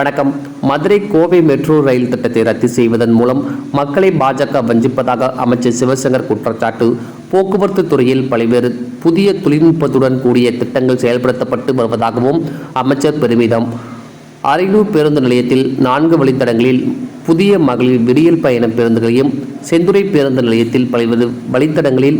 வணக்கம். Madurai Kovai metro rail திட்டத்தை ரத்து செய்வதன் மூலம் மக்களை பாஜக வஞ்சிப்பதாக அமைச்சர் சிவசங்கர் குற்றச்சாட்டு. போக்குவரத்து துறையில் பல்வேறு புதிய தொழில்நுட்பத்துடன் கூடிய திட்டங்கள் செயல்படுத்தப்பட்டு வருவதாகவும் அமைச்சர் பெருமிதம். அரியலூர் பேருந்து நிலையத்தில் நான்கு வழித்தடங்களில் புதிய மகளிர் விடியல் பயண பேருந்துகளையும் செந்துறை பேருந்து நிலையத்தில் பல்வேறு வழித்தடங்களில்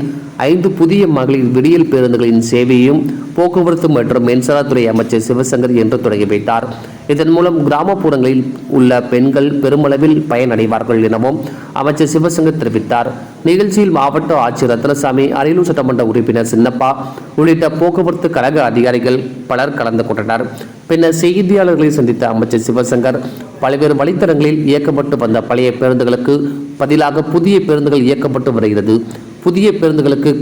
ஐந்து புதிய மகளிர் விடியல் பேருந்துகளின் சேவையையும் போக்குவரத்து மற்றும் மின்சாரத்துறை அமைச்சர் சிவசங்கர் என்று தொடங்கி வைத்தார். இதன் மூலம் கிராமப்புறங்களில் உள்ள பெண்கள் பெருமளவில் பயனடைவார்கள் எனவும் அமைச்சர் சிவசங்கர் தெரிவித்தார். நிகழ்ச்சியில் மாவட்ட ஆட்சியர் ரத்னசாமி அரியலூர் சட்டமன்ற உறுப்பினர் சின்னப்பா உள்ளிட்ட போக்குவரத்து கழக அதிகாரிகள் பலர் கலந்து கொண்டனர். பின்னர் செய்தியாளர்களை சந்தித்த அமைச்சர் சிவசங்கர் பல்வேறு வழித்தடங்களில் இயக்கப்பட்டு வந்த பழைய பேருந்துகளுக்கு பதிலாக புதிய பேருந்துகள் இயக்கப்பட்டு வருகிறது. புதிய பேருந்துகளுக்கு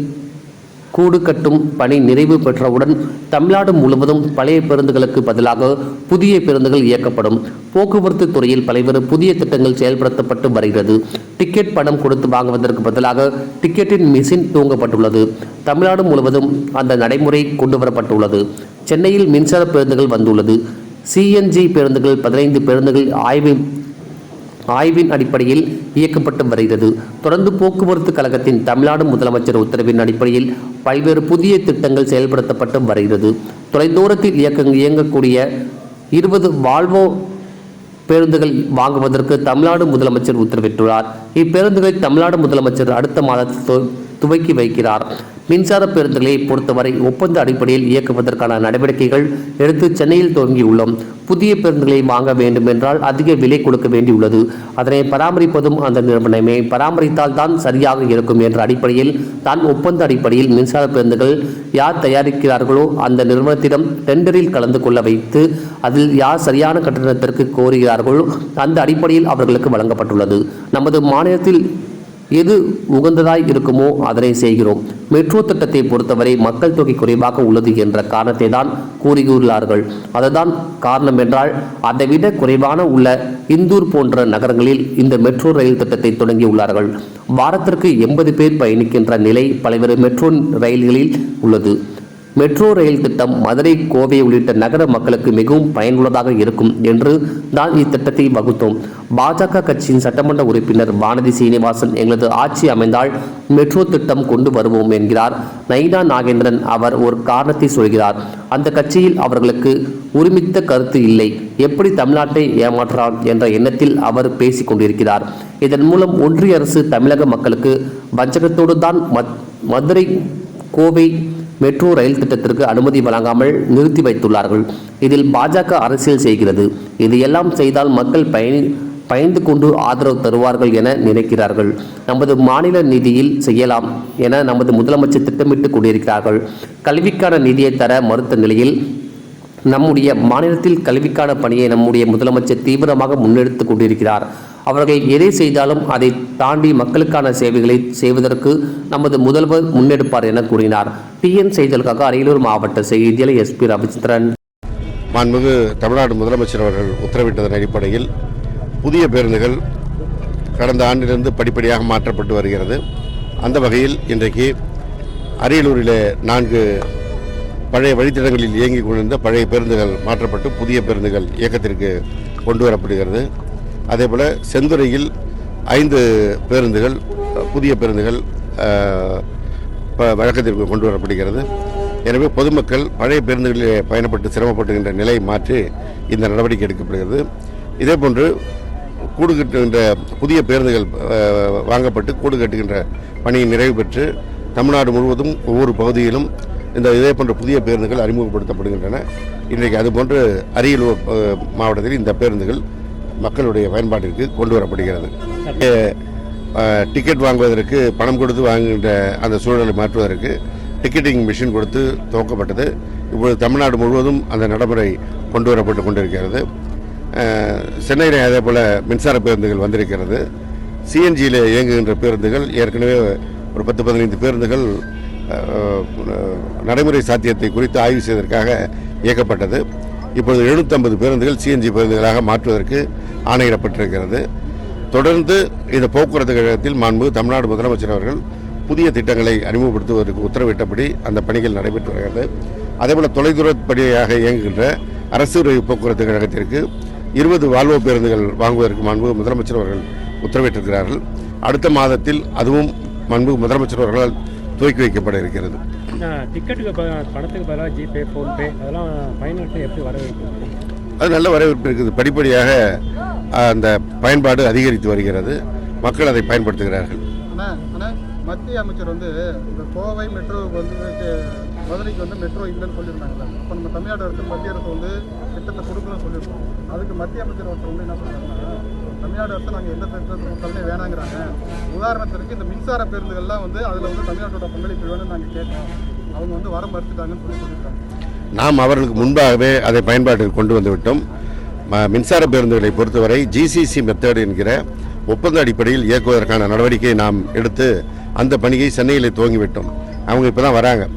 கூடு கட்டும் பணி நிறைவு பெற்றவுடன் தமிழ்நாடு முழுவதும் பழைய பேருந்துகளுக்கு பதிலாக புதிய பேருந்துகள் இயக்கப்படும். போக்குவரத்து துறையில் பல்வேறு புதிய திட்டங்கள் செயல்படுத்தப்பட்டு வருகிறது. டிக்கெட் பணம் கொடுத்து வாங்குவதற்கு பதிலாக டிக்கெட்டின் மிஷின் தூங்கப்பட்டுள்ளது தமிழ்நாடு முழுவதும் அந்த நடைமுறை கொண்டு வரப்பட்டுள்ளது சென்னையில் மின்சார பேருந்துகள் வந்துள்ளது. சிஎன்ஜி பேருந்துகள் பதினைந்து பேருந்துகள் ஆய்வு ஆய்வின் அடிப்படையில் இயக்கப்பட்டு வருகிறது. தொடர்ந்து போக்குவரத்து கழகத்தின் தமிழ்நாடு முதலமைச்சர் உத்தரவின் அடிப்படையில் பல்வேறு புதிய திட்டங்கள் செயல்படுத்தப்பட்டு வருகிறது. தொலைதூரத்தில் இயக்க இயங்கக்கூடிய இருபது வால்வோ பேருந்துகள் வாங்குவதற்கு தமிழ்நாடு முதலமைச்சர் உத்தரவிட்டுள்ளார். இப்பேருந்துகளை தமிழ்நாடு முதலமைச்சர் அடுத்த மாதத்தில் துவக்கி வைக்கிறார். மின்சார பேருந்துகளை பொறுத்தவரை ஒப்பந்த அடிப்படையில் இயக்குவதற்கான நடவடிக்கைகள் எடுத்து சென்னையில் துவங்கியுள்ளோம். புதிய பேருந்துகளை வாங்க வேண்டும் என்றால் அதிக விலை கொடுக்க வேண்டியுள்ளது. அதனை பராமரிப்பதும் அந்த நிறுவனமே. பராமரித்தால் தான் சரியாக இருக்கும் என்ற அடிப்படையில் தான் ஒப்பந்த அடிப்படையில் மின்சார பேருந்துகள் யார் தயாரிக்கிறார்களோ அந்த நிறுவனத்திடம் டெண்டரில் கலந்து கொள்ள வைத்து அதில் யார் சரியான கட்டணத்திற்கு கோருகிறார்களோ அந்த அடிப்படையில் அவர்களுக்கு வழங்கப்பட்டுள்ளது. நமது மாநிலத்தில் எது உகந்ததாய் இருக்குமோ அதனை செய்கிறோம். மெட்ரோ திட்டத்தை பொறுத்தவரை மக்கள் தொகை குறைவாக உள்ளது என்ற காரணத்தை தான் கூறியுள்ளார்கள். அதுதான் காரணம் என்றால் அதைவிட குறைவான உள்ள இந்தூர் போன்ற நகரங்களில் இந்த மெட்ரோ ரயில் திட்டத்தை தொடங்கியுள்ளார்கள். வாரத்திற்கு எண்பது பேர் பயணிக்கின்ற நிலை பல்வேறு மெட்ரோ ரயில்களில் உள்ளது. மெட்ரோ ரயில் திட்டம் மதுரை கோவை உள்ளிட்ட நகர மக்களுக்கு மிகவும் பயனுள்ளதாக இருக்கும் என்று தான் இத்திட்டத்தை வகுத்தோம். பாஜக கட்சியின் சட்டமன்ற உறுப்பினர் வானதி சீனிவாசன் எங்களது ஆட்சி அமைந்தால் மெட்ரோ திட்டம் கொண்டு வருவோம் என்கிறார். நைனா நாகேந்திரன் அவர் ஒரு காரணத்தை சொல்கிறார். அந்த கட்சியில் அவர்களுக்கு ஒருமித்த கருத்து இல்லை. எப்படி தமிழ்நாட்டை ஏமாற்றலாம் என்ற எண்ணத்தில் அவர் பேசிக் கொண்டிருக்கிறார். இதன் மூலம் ஒன்றிய அரசு தமிழக மக்களுக்கு வஞ்சகத்தோடு தான் மதுரை கோவை மெட்ரோ ரயில் திட்டத்திற்கு அனுமதி வழங்காமல் நிறுத்தி வைத்துள்ளார்கள். இதில் பாஜக அரசியல் செய்கிறது. இது எல்லாம் செய்தால் மக்கள் பயணி பயந்து கொண்டு ஆதரவு தருவார்கள் என நினைக்கிறார்கள். நமது மாநில நிதியில் செய்யலாம் என நமது முதலமைச்சர் திட்டமிட்டு கொண்டிருக்கிறார்கள். கல்விக்கான நிதியை தர மறுத்த நிலையில் நம்முடைய மாநிலத்தில் கல்விக்கான பணியை நம்முடைய முதலமைச்சர் தீவிரமாக முன்னெடுத்து கொண்டிருக்கிறார். அவர்கள் எதை செய்தாலும் அதை தாண்டி மக்களுக்கான சேவைகளை செய்வதற்கு நமது முதல்வர் முன்னெடுப்பார் என கூறினார். டிஎன் செய்திகளுக்காக அரியலூர் மாவட்ட செய்தியாளர் எஸ்பி ரவிச்சந்திரன். மாண்புமிகு தமிழ்நாடு முதலமைச்சர் அவர்கள் உத்தரவிட்டதன் அடிப்படையில் புதிய பேருந்துகள் கடந்த ஆண்டிலிருந்து படிப்படியாக மாற்றப்பட்டு வருகிறது. அந்த வகையில் இன்றைக்கு அரியலூரிலே நான்கு பழைய வழித்தடங்களில் இயங்கிக் கொண்டிருந்த பழைய பேருந்துகள் மாற்றப்பட்டு புதிய பேருந்துகள் இயக்கத்திற்கு கொண்டு வரப்படுகிறது. அதேபோல் செந்துறையில் ஐந்து பேருந்துகள் புதிய பேருந்துகள் வழக்கத்திற்கு கொண்டு வரப்படுகிறது. எனவே பொதுமக்கள் பழைய பேருந்துகளிலே பயணப்பட்டு சிரமப்படுகின்ற நிலை மாற்றி இந்த நடவடிக்கை எடுக்கப்படுகிறது. இதேபோன்று கூடு கட்டுகின்ற புதிய பேருந்துகள் வாங்கப்பட்டு கூடு கட்டுகின்ற பணியை நிறைவு பெற்று தமிழ்நாடு முழுவதும் ஒவ்வொரு பகுதியிலும் இந்த இதே போன்ற புதிய பேருந்துகள் அறிமுகப்படுத்தப்படுகின்றன. இன்றைக்கு அதுபோன்று அரியலூர் மாவட்டத்தில் இந்த பேருந்துகள் மக்களுடைய பயன்பாட்டிற்கு கொண்டு வரப்படுகிறது. டிக்கெட் வாங்குவதற்கு பணம் கொடுத்து வாங்குகின்ற அந்த சூழலை மாற்றுவதற்கு டிக்கெட்டிங் மிஷின் கொடுத்து துவக்கப்பட்டது. இப்பொழுது தமிழ்நாடு முழுவதும் அந்த நடைமுறை கொண்டு வரப்பட்டு கொண்டிருக்கிறது. அஹ், சென்னையில் அதே போல் மின்சார பேருந்துகள் வந்திருக்கிறது. சிஎன்ஜியில் இயங்குகின்ற பேருந்துகள் ஏற்கனவே ஒரு பத்து பதினைந்து பேருந்துகள் நடைமுறை சாத்தியத்தை குறித்து ஆய்வு செய்வதற்காக இயக்கப்பட்டது. இப்பொழுது 750 பேருந்துகள் சிஎன்ஜி பேருந்துகளாக மாற்றுவதற்கு ஆணையிடப்பட்டிருக்கிறது. தொடர்ந்து இந்த போக்குவரத்து கழகத்தில் மாண்பு தமிழ்நாடு முதலமைச்சர் அவர்கள் புதிய திட்டங்களை அறிமுகப்படுத்துவதற்கு உத்தரவிட்டபடி அந்த பணிகள் நடைபெற்று வருகிறது. அதேபோல் தொலைதூர பணியாக இயங்குகின்ற அரசு ரயில் போக்குவரத்து கழகத்திற்கு இருபது வால்வோ பேருந்துகள் வாங்குவதற்கு மாண்பு முதலமைச்சர் அவர்கள் உத்தரவிட்டிருக்கிறார்கள். அடுத்த மாதத்தில் அதுவும் மாண்பு முதலமைச்சர் அவர்களால் துவக்கி வைக்கப்பட இருக்கிறது. டிக்கெட்டுக்கு ப- பணத்துக்கு பதிலாக ஜிபே ஃபோன்பே அதெல்லாம் பயனாளிகள் எப்படி வரவேற்கிறது அது நல்ல வரவேற்பு இருக்குது. படிப்படியாக அந்த பயன்பாடு அதிகரித்து வருகிறது. மக்கள் அதை பயன்படுத்துகிறார்கள். அண்ணா அண்ணா மத்திய அமைச்சர் வந்து இந்த கோவை மெட்ரோவுக்கு வந்து மதுரைக்கு வந்து மெட்ரோ இல்லைன்னு சொல்லியிருந்தாங்கல்ல. அப்போ நம்ம தமிழ்நாடு அரசு மத்திய அரசு வந்து திட்டத்தை கொடுக்கணும்னு சொல்லியிருக்கோம். அதுக்கு மத்திய அமைச்சர் ஒருத்தர் வந்து என்ன பண்ணுறாங்கன்னா தமிழ்நாடு அரசு நாங்கள் எந்த திட்டத்தை கொடுத்தாலுமே வேணாங்கிறாங்க. உதாரணத்திற்கு இந்த மின்சார பேருந்துகள்லாம் வந்து அதில் வந்து தமிழ்நாட்டோட பங்களிப்பு வேணும்னு நாங்கள் கேட்டோம். அவங்க வந்து வர மறுத்துட்டாங்கன்னு சொல்லி சொல்லியிருக்காங்க. நாம் அவர்களுக்கு முன்பாகவே அதை பயன்பாட்டுக்கு கொண்டு வந்து விட்டோம். மின்சார பேருந்துகளை பொறுத்தவரை ஜிசிசி மெத்தேடு என்கிற ஒப்பந்த அடிப்படையில் இயக்குவதற்கான நடவடிக்கையை நாம் எடுத்து அந்த பணியை சென்னையில் துவங்கிவிட்டோம். அவங்க இப்போ தான் வராங்க.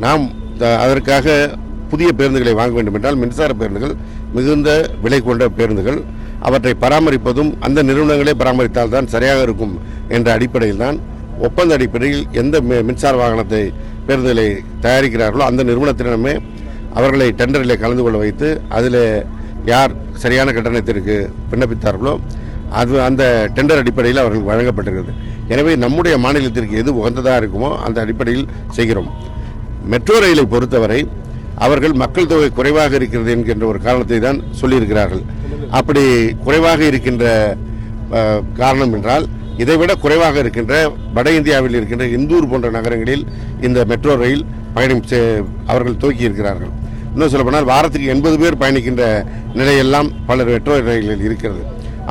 நாம் த- அதற்காக புதிய பேருந்துகளை வாங்க வேண்டும் என்றால் மின்சார பேருந்துகள் மிகுந்த விலை கொண்ட பேருந்துகள் அவற்றை பராமரிப்பதும் அந்த நிறுவனங்களே பராமரித்தால் தான் சரியாக இருக்கும் என்ற அடிப்படையில் தான் ஒப்பந்த அடிப்படையில் எந்த மின்சார வாகனத்தை பேருந்துகளை தயாரிக்கிறார்களோ அந்த நிறுவனத்திடமே அவர்களை டெண்டரில் கலந்து கொள்ள வைத்து அதில் யார் சரியான கட்டணத்திற்கு விண்ணப்பித்தார்களோ அது அந்த டெண்டர் அடிப்படையில் அவர்கள் வழங்கப்பட்டிருக்கிறது. எனவே நம்முடைய மாநிலத்திற்கு எது உகந்ததாக இருக்குமோ அந்த அடிப்படையில் செய்கிறோம். மெட்ரோ ரயிலை பொறுத்தவரை அவர்கள் மக்கள் தொகை குறைவாக இருக்கிறது என்கின்ற ஒரு காரணத்தை தான் சொல்லியிருக்கிறார்கள். அப்படி குறைவாக இருக்கின்ற காரணம் என்றால் இதைவிட குறைவாக இருக்கின்ற வட இந்தியாவில் இருக்கின்ற இந்தூர் போன்ற நகரங்களில் இந்த மெட்ரோ ரயில் பயணம் அவர்கள் துவக்கி இருக்கிறார்கள். இன்னும் சொல்லப்போனால் வாரத்துக்கு எண்பது பேர் பயணிக்கின்ற நிலையெல்லாம் பல மெட்ரோ ரயில்களில் இருக்கிறது.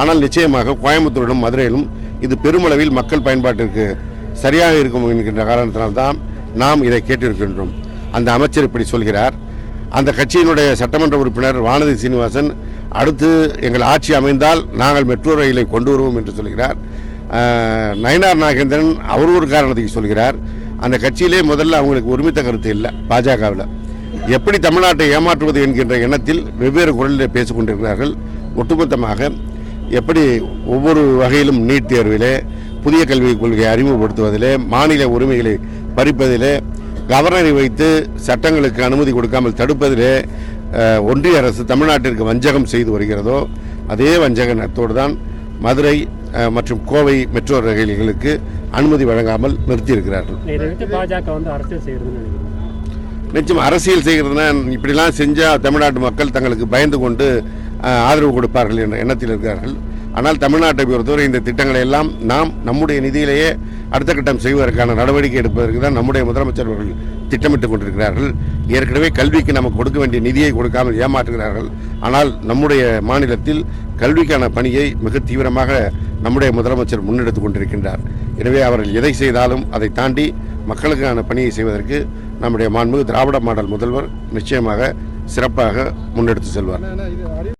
ஆனால் நிச்சயமாக கோயம்புத்தூரிலும் மதுரையிலும் இது பெருமளவில் மக்கள் பயன்பாட்டிற்கு சரியாக இருக்கும் என்கின்ற காரணத்தினால்தான் நாம் இதை கேட்டிருக்கின்றோம். அந்த அமைச்சர் இப்படி சொல்கிறார். அந்த கட்சியினுடைய சட்டமன்ற உறுப்பினர் வானதி சீனிவாசன் அடுத்து எங்கள் ஆட்சி அமைந்தால் நாங்கள் மெட்ரோ ரயிலை கொண்டு வருவோம் என்று சொல்கிறார். நயனார் நாகேந்திரன் அவர் ஒரு காரணத்துக்கு சொல்கிறார். அந்த கட்சியிலே முதல்ல அவங்களுக்கு ஒருமித்த கருத்து இல்லை பாஜகவில். எப்படி தமிழ்நாட்டை ஏமாற்றுவது என்கின்ற எண்ணத்தில் வெவ்வேறு குரலில் பேசிக்கொண்டிருக்கிறார்கள் ஒட்டுமொத்தமாக எப்படி ஒவ்வொரு வகையிலும் நீட் தேர்விலே புதிய கல்விக் கொள்கையை அறிமுகப்படுத்துவதிலே மாநில உரிமைகளை பறிப்பதிலே கவர்னரை வைத்து சட்டங்களுக்கு அனுமதி கொடுக்காமல் தடுப்பதிலே ஒன்றிய அரசு தமிழ்நாட்டிற்கு வஞ்சகம் செய்து வருகிறதோ அதே வஞ்சகத்தோடு தான் மதுரை மற்றும் கோவை மெட்ரோ ரயில்களுக்கு அனுமதி வழங்காமல் நிறுத்தியிருக்கிறார்கள். பாஜக வந்து அரசியல் நினைக்கிறேன். நிச்சயம் அரசியல் செய்கிறதுனா இப்படிலாம் செஞ்சால் தமிழ்நாட்டு மக்கள் தங்களுக்கு பயந்து கொண்டு ஆதரவு கொடுப்பார்கள் என்ற எண்ணத்தில் இருக்கிறார்கள். ஆனால் தமிழ்நாட்டை பொறுத்தவரை இந்த திட்டங்களை எல்லாம் நாம் நம்முடைய நிதியிலேயே அடுத்த கட்டம் செய்வதற்கான நடவடிக்கை எடுப்பதற்கு தான் நம்முடைய முதலமைச்சர் அவர்கள் திட்டமிட்டுக் கொண்டிருக்கிறார்கள். ஏற்கனவே கல்விக்கு நமக்கு கொடுக்க வேண்டிய நிதியை கொடுக்காமல் ஏமாற்றுகிறார்கள். ஆனால் நம்முடைய மாநிலத்தில் கல்விக்கான பணியை மிக தீவிரமாக நம்முடைய முதலமைச்சர் முன்னெடுத்துக் கொண்டிருக்கின்றார். எனவே அவர்கள் எதை செய்தாலும் அதை தாண்டி மக்களுக்கான பணியை செய்வதற்கு நம்முடைய மாண்புமிகு திராவிட மாடல் முதல்வர் நிச்சயமாக சிறப்பாக முன்னெடுத்து செல்வார்.